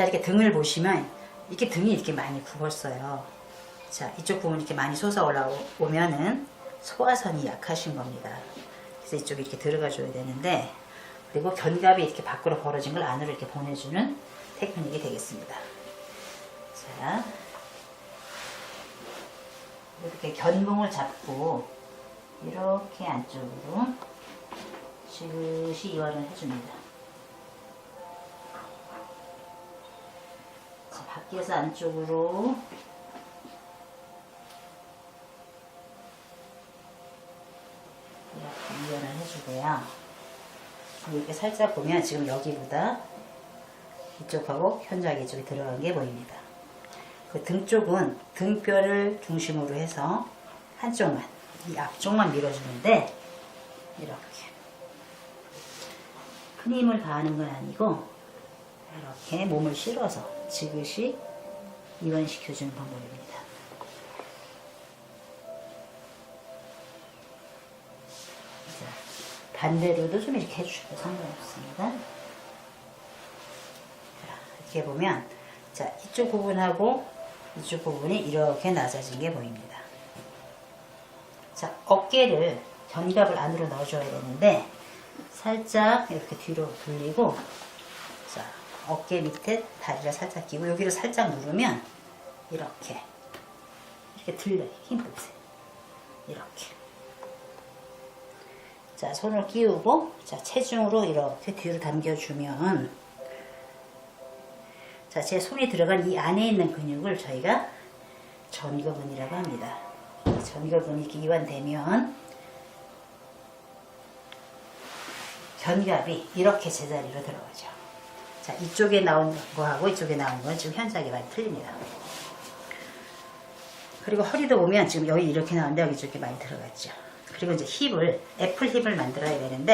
자, 이렇게 등을 보시면 이렇게 등이 이렇게 많이 굽었어요. 자, 이쪽 부분이 이렇게 많이 솟아 올라오면은 소화선이 약하신 겁니다. 그래서 이쪽에 이렇게 들어가 줘야 되는데, 그리고 견갑이 이렇게 밖으로 벌어진 걸 안으로 이렇게 보내주는 테크닉이 되겠습니다. 자, 이렇게 견봉을 잡고, 이렇게 안쪽으로 지그시 이완을 해줍니다. 자, 밖에서 안쪽으로 이렇게 이완을 해주고요. 이렇게 살짝 보면 지금 여기보다 이쪽하고 현저하게 이쪽에 들어간 게 보입니다. 그 등 쪽은 등뼈를 중심으로 해서 한쪽만, 이 앞쪽만 밀어주는데 이렇게 큰 힘을 가하는 건 아니고 이렇게 몸을 실어서 지그시 이완시켜주는 방법입니다. 자, 반대로도 좀 이렇게 해주셔도 상관없습니다. 자, 이렇게 보면 자 이쪽 부분하고 이쪽 부분이 이렇게 낮아진 게 보입니다. 자 어깨를 견갑을 안으로 넣어줘야 되는데 살짝 이렇게 뒤로 돌리고 자 어깨 밑에 다리를 살짝 끼고 여기를 살짝 누르면 이렇게 이렇게 들려요. 힘 보세요. 이렇게 자 손을 끼우고 자 체중으로 이렇게 뒤로 당겨주면 자 제 손이 들어간 이 안에 있는 근육을 저희가 전거근이라고 합니다. 이 전거근이 이완되면 견갑이 이렇게 제자리로 들어가죠. 자 이쪽에 나온 거하고 이쪽에 나온 건 지금 현저하게 많이 틀립니다. 그리고 허리도 보면 지금 여기 이렇게 나오는데 여기 이렇게 많이 들어갔죠. 그리고 이제 힙을 애플 힙을 만들어야 되는데